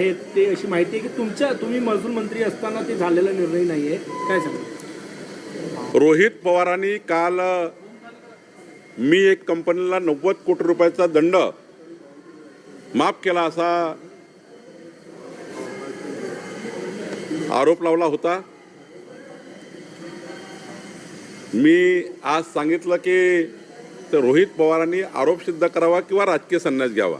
हे- ते अशी माहिती आहे की तुमच्या तुम्ही महसूल मंत्री असताना ते झालेला निर्णय नाहीये काय सांगा रोहित पवारांनी काल मी एक कंपनीला नव्वद कोटी रुपयाचा दंड माफ केला असा आरोप लावला होता. मी आज सांगितलं की रोहित पवारांनी आरोप सिद्ध करावा किंवा राजकीय संन्यास घ्यावा.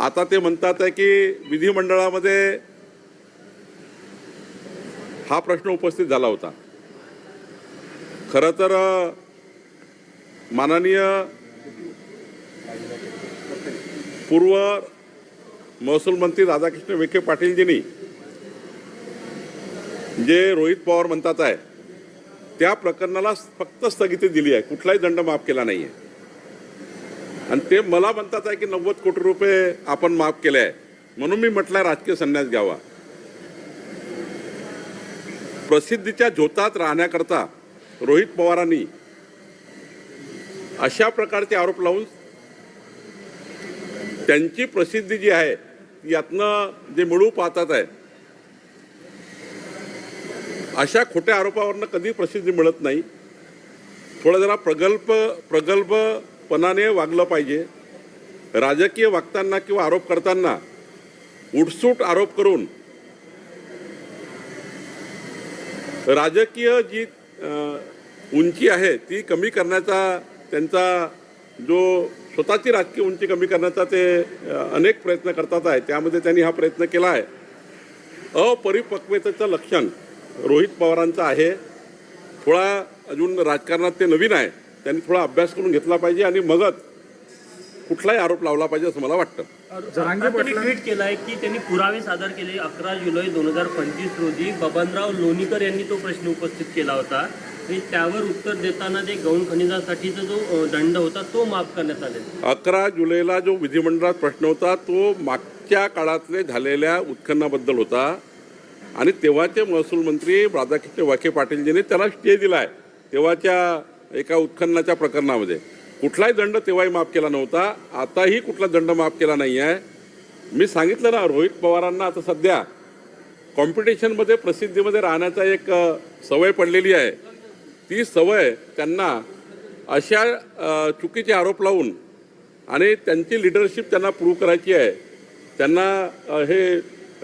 आता ते म्हणतात आहे की विधिमंडळामध्ये हा प्रश्न उपस्थित झाला होता. खरं तर माननीय पूर्व महसूल मंत्री राधाकृष्ण विखे पाटीलजींनी जे रोहित पवार म्हणतात आहे त्या प्रकरणाला फक्त स्थगिती दिली आहे. कुठलाही दंड माफ केला नाही आहे आणि ते मला म्हणतात आहे की नव्वद कोटी रुपये आपण माफ केले आहे. म्हणून मी म्हटलं राजकीय संन्यास घ्यावा. प्रसिद्धीच्या झोतात राहण्याकरता रोहित पवारांनी अशा प्रकारचे आरोप लावून त्यांची प्रसिद्धी जी आहे यातनं जे मिळू पाहतात आहे अशा खोट्या आरोपावरनं कधी प्रसिद्धी मिळत नाही. थोडं जरा प्रगल्भ प्रगल्भ पणाने वागलं पाहिजे. राजकीय वागताना किंवा आरोप करताना उठसूट आरोप करून राजकीय जी उंची आहे ती कमी करण्याचा त्यांचा जो स्वतःची राजकीय उंची कमी करण्याचा ते अनेक प्रयत्न करतात आहे. त्यामध्ये त्यांनी हा प्रयत्न केला आहे. अपरिपक्वतेचं लक्षण रोहित पवारांचं आहे. थोडा अजून राजकारणात ते नवीन आहे. त्यांनी थोडा अभ्यास करून घेतला पाहिजे आणि मगच कुठलाही आरोप लावला पाहिजे असं मला वाटतं. जरांगे ट्विट केलाय की त्यांनी पुरावे सादर केले अकरा जुलै दोन हजार पंचवीस रोजी बबनराव लोणीकर यांनी तो प्रश्न उपस्थित केला होता. आणि त्यावर उत्तर देताना ते गौण खनिजासाठीचा जो दंड होता तो माफ करण्यात आलेला अकरा जुलैला जो विधिमंडळात प्रश्न होता तो मागच्या काळातले झालेल्या उत्खननाबद्दल होता. आणि तेव्हाचे महसूल मंत्री राधाकृष्ण वाके पाटीलजींनी त्याला स्टे दिलाय. तेव्हाच्या एका उत्खननाच्या प्रकरणामध्ये. कुठलाही दंड तेव्हाही माफ केला नव्हता. आताही कुठला दंड माफ केला नाही आहे मी सांगितलं ना रोहित पवारांना आता सध्या कॉम्पिटिशनमध्ये प्रसिद्धीमध्ये राहण्याचा एक सवय पडलेली आहे. ती सवय त्यांना अशा चुकीचे आरोप लावून आणि त्यांची लिडरशिप त्यांना प्रूव्ह करायची आहे. त्यांना हे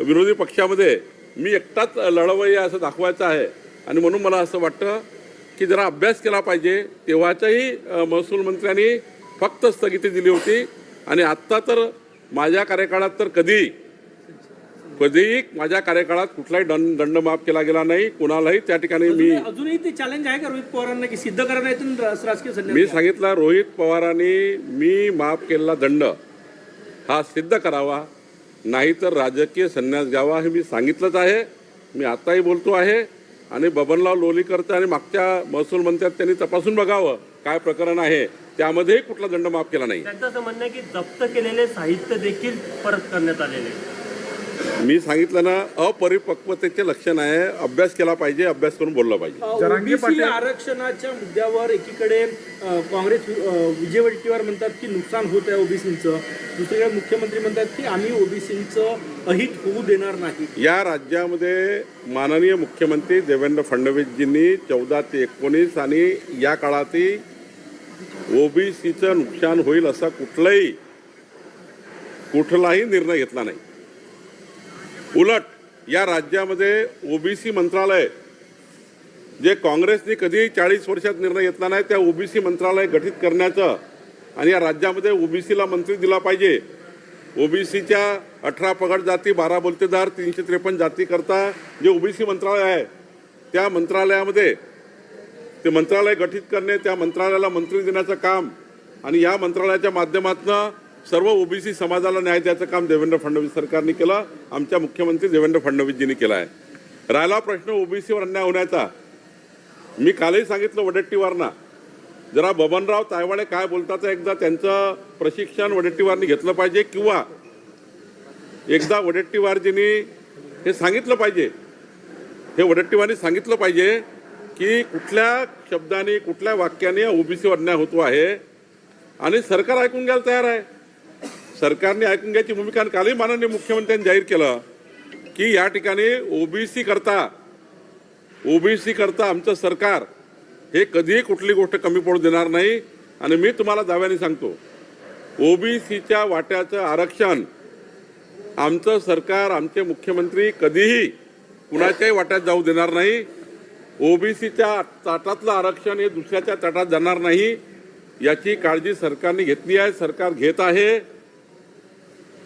विरोधी पक्षामध्ये मी एकटाच लढवय्या असं दाखवायचं आहे. आणि म्हणून मला असं वाटतं की जरा अभ्यास केला पाहिजे. तेव्हाच्याही महसूल मंत्र्यांनी फक्त स्थगिती दिली होती. आणि आत्ता तर माझ्या कार्यकाळात तर कधी कधीही माझ्या कार्यकाळात कुठलाही दंड दंड माफ केला गेला नाही. कुणालाही त्या ठिकाणी मी अजूनही ते चॅलेंज आहे का रोहित पवारांना की सिद्ध राजकीय मी? सांगितलं रोहित पवारांनी मी माफ केलेला दंड हा सिद्ध करावा. नाहीतर राजकीय संन्यास घ्यावा हे मी सांगितलंच आहे. मी आताही बोलतो आहे. आणि बबनराव लोलीकरचं आणि मागच्या महसूल मंत्र्यात त्यांनी तपासून बघावं काय प्रकरण आहे. त्यामध्येही कुठला दंड माफ केला नाही. त्यांचं असं म्हणणं आहे की जप्त केलेले साहित्य देखील परत करण्यात आलेले मी सांगितलं ना अपरिपक्वतेचे लक्षण आहे. अभ्यास केला पाहिजे अभ्यास करून बोललं पाहिजे. ओबीसी आरक्षणाच्या मुद्द्यावर एकीकडे काँग्रेस विजय वडेट्टीवार म्हणतात की नुकसान होत आहे ओबीसीचं. दुसरीकडे मुख्यमंत्री म्हणतात की आम्ही ओबीसीचं अहित होऊ देणार नाही. या राज्यामध्ये माननीय मुख्यमंत्री देवेंद्र फडणवीसजींनी चौदा ते एकोणीस आणि या काळातही ओबीसीचं नुकसान होईल असा कुठलाही कुठलाही निर्णय घेतला नाही. उलट या राज्यामध्ये ओबीसी मंत्रालय जे काँग्रेसने कधीही चाळीस वर्षात निर्णय घेतला नाही त्या ओबीसी मंत्रालय गठीत करण्याचं आणि या राज्यामध्ये ओबीसीला मंत्री दिला पाहिजे. ओबीसीच्या अठरा पगड जाती बारा बोलतेदार तीनशे त्रेपन्न जाती करता जे ओबीसी मंत्रालय आहे त्या मंत्रालयामध्ये ते मंत्रालय गठीत करणे त्या मंत्रालयाला मंत्री देण्याचं काम आणि या मंत्रालयाच्या माध्यमातून सर्व ओबीसी समाजाला न्याय द्यायचं काम देवेंद्र फडणवीस सरकारने केलं आमच्या मुख्यमंत्री देवेंद्र फडणवीसजींनी केलं आहे. राहिला प्रश्न ओबीसीवर अन्याय होण्याचा. मी कालही सांगितलं वडेट्टीवारना. जरा बबनराव तायवाडे काय बोलतात एकदा त्यांचं प्रशिक्षण वडेट्टीवारनी घेतलं पाहिजे किंवा एकदा वडेट्टीवारजींनी हे सांगितलं पाहिजे. हे वडेट्टीवारनी सांगितलं पाहिजे की कुठल्या शब्दाने कुठल्या वाक्याने ओबीसी अन्याय होतो आहे आणि सरकार ऐकून घ्यायला तयार आहे. सरकारने ऐकून घ्यायची भूमिका आणि कालही माननीय मुख्यमंत्र्यांनी जाहीर केलं की या ठिकाणी ओबीसी करता ओबीसी करता आमचं सरकार हे कधीही कुठली गोष्ट कमी पडू देणार नाही. आणि मी तुम्हाला दाव्याने सांगतो ओबीसीच्या वाट्याचं आरक्षण आमचं सरकार आमचे मुख्यमंत्री कधीही कुणाच्याही वाट्यात जाऊ देणार नाही. ओबीसीच्या ताटातलं आरक्षण हे दुसऱ्याच्या ताटात जाणार नाही. याची काळजी सरकारने घेतली आहे सरकार घेत आहे.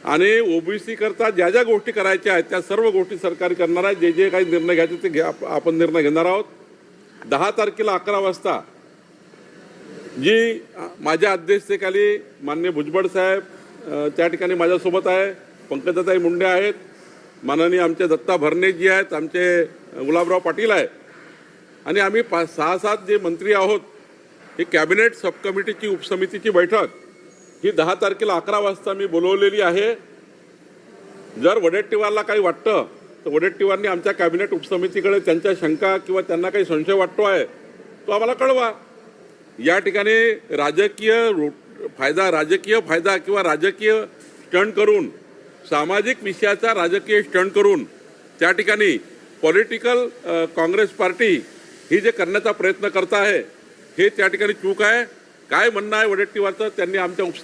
आणि ओबीसी करता ज्या ज्या गोष्टी करायच्या आहेत त्या सर्व गोष्टी सरकार करणार आहे. जे जे काही निर्णय घ्यायचे ते घ्या आपण निर्णय घेणार आहोत. दहा तारखेला अकरा वाजता जी माझ्या अध्यक्षतेखाली मान्य भुजबळ साहेब त्या ठिकाणी माझ्यासोबत आहे. पंकजाताई मुंडे आहेत. माननीय आमचे दत्ता भरणेजी आहेत. आमचे गुलाबराव पाटील आहे आणि आम्ही पाच सहा सात जे मंत्री आहोत ही कॅबिनेट सब कमिटीची उपसमितीची बैठक ही दहा तारखेला अकरा वाजता मी बोलवलेली आहे. जर वडेट्टीवारला काही वाटतं तर वडेट्टीवारनी आमच्या कॅबिनेट उपसमितीकडे त्यांच्या शंका किंवा त्यांना काही संशय वाटतो आहे तो आम्हाला कळवा. या ठिकाणी राजकीय फायदा राजकीय फायदा किंवा राजकीय स्टंट करून सामाजिक विषयाचा राजकीय स्टंट करून त्या ठिकाणी पॉलिटिकल काँग्रेस पार्टी ही जे करण्याचा प्रयत्न करत आहे हे त्या ठिकाणी चूक आहे. काय म्हणणं आहे वडेट्टीवारचं त्यांनी आमच्या उपस